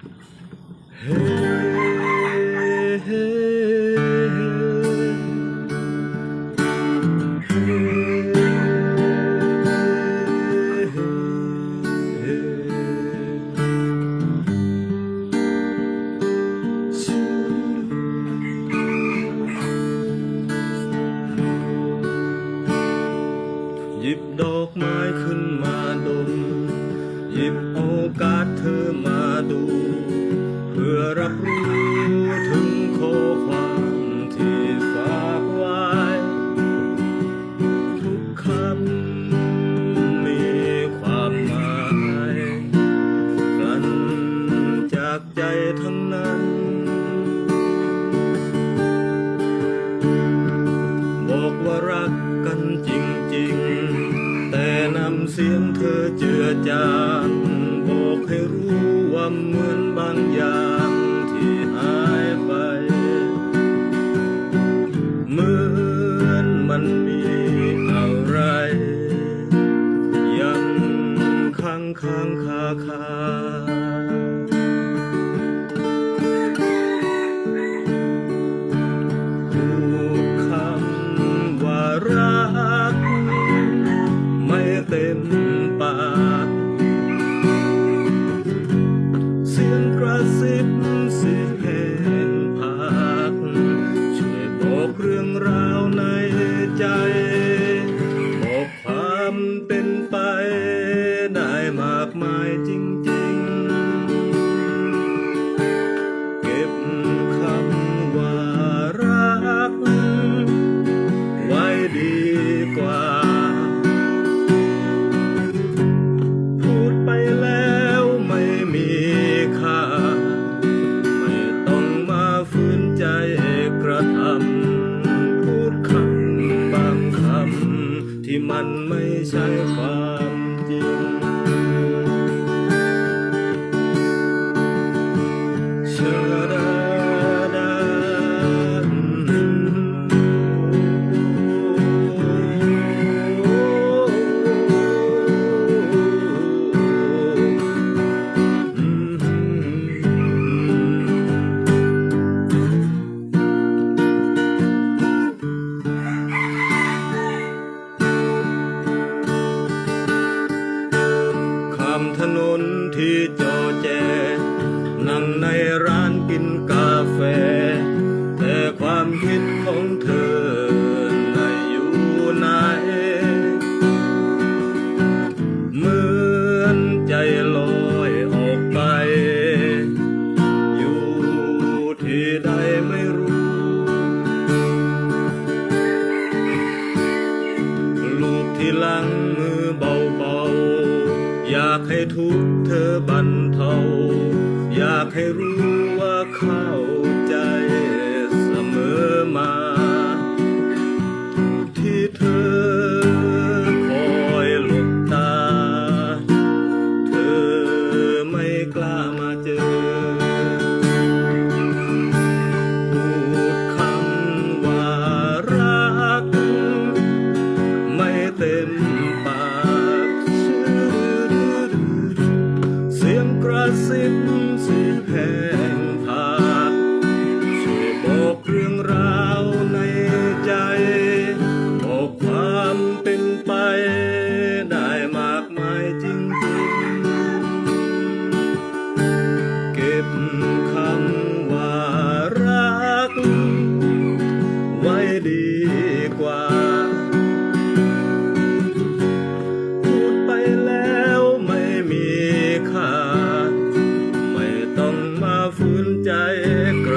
เฮ้เฮ้ห รับรู้ถึงข้อความที่ฝากไว้ ทุกคำมีความหมายกลั่นจากใจทั้งนั้น บอกว่ารักกันจริงๆ แต่นำเสียงเธอเจือจานบอกให้รู้ว่าเหมือนบางอย่าง ค้างค้างคาคาพูดคำว่ารัก จริงๆ เก็บคำว่ารัก ไว้ดีกว่า พูดไปแล้วไม่มีค่า ไม่ต้องมาฝืนใจกระทำพูดคำบางคำที่มันไม่ใช่ความจริง ทุกข์เธอบรรเทา อยากให้รู้ว่าเขา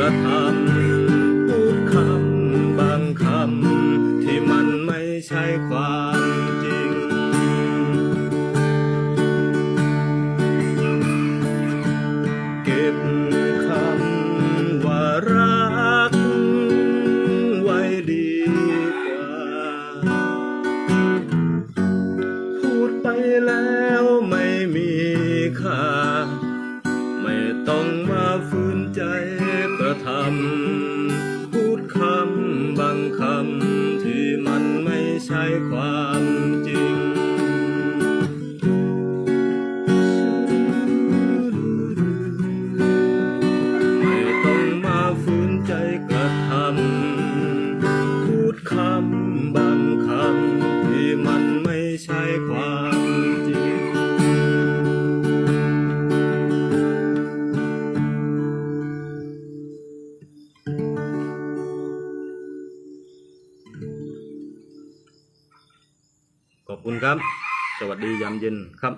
ระทำพูดคำบางคำที่มันไม่ใช่ความจริง เก็บคำว่ารักไว้ดีกว่า พูดไปแล้วไม่มีค่า ร คุณครับ สวัสดียามเย็นครับ